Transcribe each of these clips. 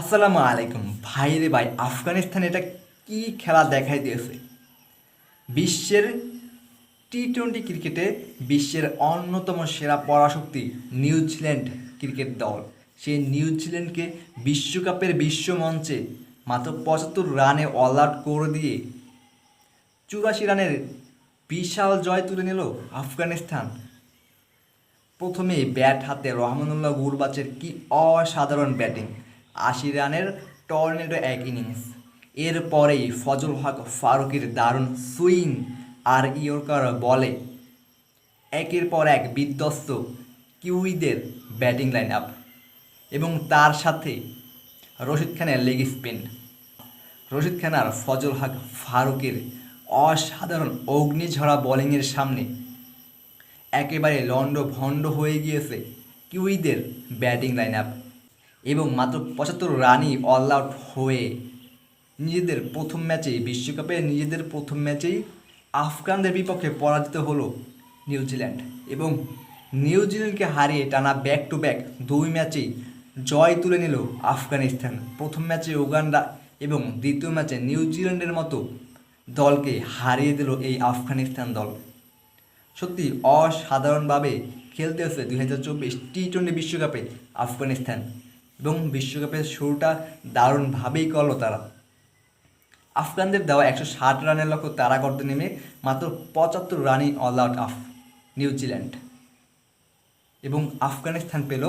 আসসালামু আলাইকুম। ভাই রে ভাই, আফগানিস্তান এটা কি খেলা দেখাই দিয়েছে? বিশ্বের টি টোয়েন্টি ক্রিকেটে বিশ্বের অন্যতম সেরা পরাশক্তি নিউজিল্যান্ড ক্রিকেট দল। সেই নিউজিল্যান্ডকে বিশ্বকাপের বিশ্ব মঞ্চে মাত্র পঁচাত্তর রানে অল আউট করে দিয়ে চুরাশি রানের বিশাল জয় তুলে নিল আফগানিস্তান। প্রথমে ব্যাট হাতে রহমানুল্লাহ গুরবাচের কি অসাধারণ ব্যাটিং। আশি রানের টর্নেডো এক ইনিংস। এরপরেই ফজল হক ফারুকের দারুণ সুইং আর ইয়র্কার বলে। একের পর এক বিধ্বস্ত কিউইদের ব্যাটিং লাইন আপ এবং তার সাথে রশিদ খানের লেগ স্পিন। রশিদ খান আর ফজল হক ফারুকের অসাধারণ অগ্নিঝরা বোলিংয়ের সামনে একেবারে লন্ড ভণ্ড হয়ে গিয়েছে কিউইদের ব্যাটিং লাইন আপ এবং মাত্র পঁচাত্তর রানই অল আউট হয়ে নিজেদের প্রথম ম্যাচেই, বিশ্বকাপে নিজেদের প্রথম ম্যাচেই আফগানদের বিপক্ষে পরাজিত হলো নিউজিল্যান্ড এবং নিউজিল্যান্ডকে হারিয়ে টানা ব্যাক টু ব্যাক দুই ম্যাচেই জয় তুলে নিল আফগানিস্তান। প্রথম ম্যাচে উগান্ডা এবং দ্বিতীয় ম্যাচে নিউজিল্যান্ডের মতো দলকে হারিয়ে দিল এই আফগানিস্তান দল। সত্যি অসাধারণভাবে খেলতে হচ্ছে দুই হাজার চব্বিশ টি টোয়েন্টি বিশ্বকাপে আফগানিস্তান। এবং বিশ্বকাপের শুরুটা দারুণভাবেই করল তারা। আফগানদের দেওয়া একশো ষাট রানের লক্ষ্য তারা করতে নেমে মাত্র পঁচাত্তর রানই all out of New Zealand. এবং আফগানিস্তান পেল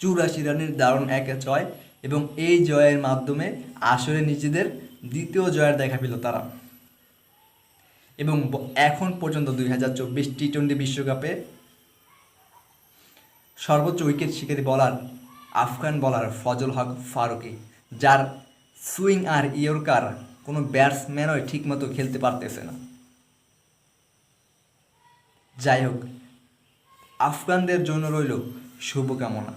চুরাশি রানের দারুণ এক জয় এবং এই জয়ের মাধ্যমে আসলে নিজেদের দ্বিতীয় জয়ের দেখা পেল তারা। এবং এখন পর্যন্ত দুই হাজার চব্বিশ টি টোয়েন্টি বিশ্বকাপে সর্বোচ্চ উইকেট শিকারী বলার আফগান বলার ফজল হক ফারুকি, যার সুইং আর ইয়র্কার কোনো ব্যাটসম্যানই ঠিকমতো খেলতে পারতেছে না। যাই হোক, আফগানদের জন্য রইল শুভকামনা।